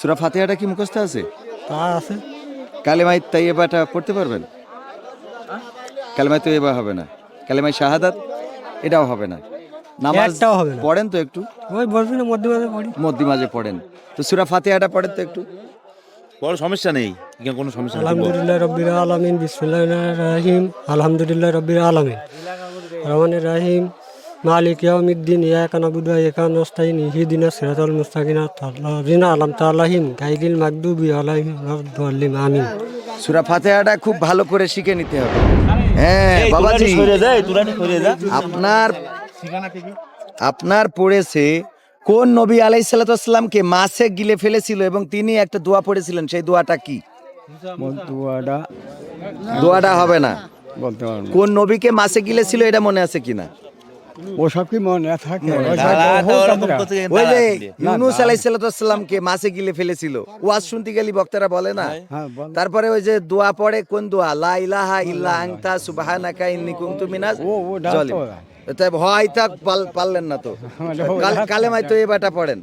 সুরা ফাতিহাটা কি মুখস্থ আছে? তা আছে। কালেমাই তাইয়েবাটা পড়তে পারবেন? কালেমাই তৈবা হবে না। কালেমাই শাহাদাত এটাও হবে না। নামাজ একটাও হবে পড়েন তো একটু। ওই বলবি না মধ্যে মাঝে পড়ি। মধ্যে মাঝে পড়েন। তো সুরা ফাতিহাটা পড়েন তো একটু। বড় সমস্যা নেই। এখানে কোনো সমস্যা নেই। আলহামদুলিল্লাহ রব্বির আলামিন বিসমিল্লাহির রাহিম। আলহামদুলিল্লাহ রব্বির আলামিন। রহমানির রাহিম। সুরা ফাতিহাটা খুব ভালো করে শিখে নিতে হবে। হ্যাঁ বাবাজি। আপনার আপনার পড়েছে কোন নবী আলাই সাল্লাতামকে মাছে গিলে ফেলেছিল এবং তিনি একটা দোয়া পড়েছিলেন সেই দোয়াটা কি? দুয়াটা। দোয়াটা হবে না। কোন নবীকে মাছে গিলেছিল এটা মনে আছে কিনা? ওসব কি মনে থাকে। ওই যে ইউনুস আলাইসাল্লামকে মাছে গিলে ফেলেছিল। ওয়াজ শুনতে গেলি বক্তারা বলে না? হ্যাঁ তারপরে ওই যে দোয়া পড়ে কোন দোয়া? লা ইলাহা ইল্লা আনতা সুবহানাকা ইন্নী কুনতু মিনাজ জালিম। তাই হয় থাক পারলেন না তো। ডাক কালেমায় তো পড়েন।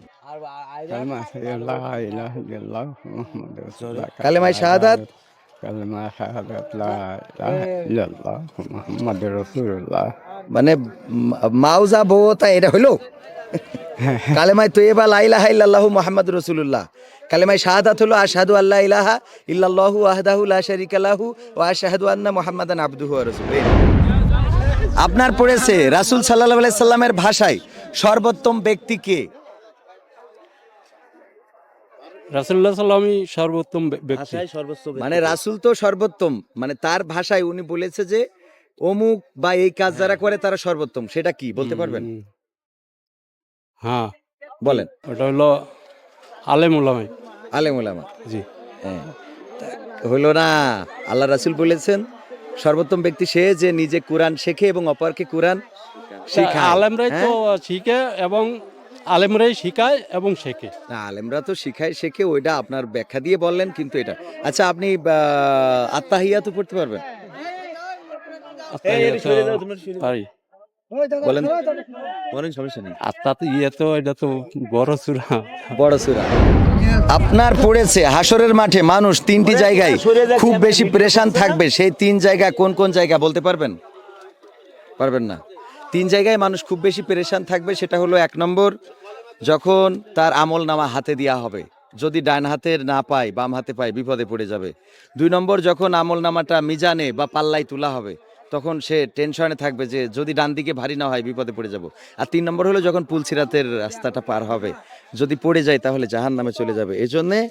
ইল্লাল্লাহ মুহাম্মাদুর রাসূলুল্লাহ। কালেমায় শাহাদাত মানে মাউজা বউতা এটা কালেমায় তো এবার লাইলাহা ইল্লাল্লাহু মুহাম্মদ রসুল্লাহ কালেমায় শাহাদাত হলো আশহাদু আল্লাহ ইলাহা ইল্লাল্লাহু ওয়াহদাহু লা শারিকা লাহু ওয়া আশহাদু আন্না মুহাম্মাদান আবদুহু ওয়া রাসূলুহু। আপনার পড়েছে রাসূল আলাইহি সাল্লামের ভাষায় সর্বোত্তম ব্যক্তি কে? রাসুল্লাহ সাল্লামই সর্বোত্তম ব্যক্তি। মানে রাসূল তো সর্বোত্তম। মানে তার ভাষায় উনি বলেছে যে অমুক বা এই কাজ যারা করে তারা সর্বোত্তম। সেটা কি? বলতে পারবেন? হ্যাঁ। বলেন। ওটা হলো আলেম আলেম ওলামা জি। হ্যাঁ। হলো না। আল্লাহ রাসূল বলেছেন সর্বোত্তম ব্যক্তি সে যে নিজে কোরআন শেখে এবং অপরকে কোরআন শিখায়। আলেমরাই তো হ্যাঁ? শিখে এবং আলেমরাই শিখায় এবং শেখে। না আলেমরা তো শিখায় শেখে ওইটা আপনার ব্যাখ্যা দিয়ে বললেন কিন্তু এটা। আচ্ছা আপনি আত্মাহিয়া তো পড়তে পারবেন? পারি বলেন। কোনো সমস্যা নেই। আত্মা তো ইয়ে তো এটা তো বড় চূড়া বড় সুরা। আপনার পড়েছে হাসরের মাঠে মানুষ তিনটি জায়গায় খুব বেশি প্রেশান থাকবে সেই তিন জায়গা কোন কোন জায়গা বলতে পারবেন? পারবেন না। তিন জায়গায় মানুষ খুব বেশি পেরেশান থাকবে সেটা হলো এক নম্বর যখন তার আমল নামা হাতে দেওয়া হবে, যদি ডান হাতের না পায়, বাম হাতে পায়, বিপদে পড়ে যাবে। দুই নম্বর, যখন আমল নামাটা মিজানে বা পাল্লায় তোলা হবে, তখন সে টেনশনে থাকবে যে, যদি ডান দিকে ভারী না হয়, বিপদে পড়ে যাব। আর তিন নম্বর হলো, যখন পুলসিরাতের রাস্তাটা পার হবে, যদি পড়ে যায়, তাহলে জাহান নামে চলে যাবে। এজন্যে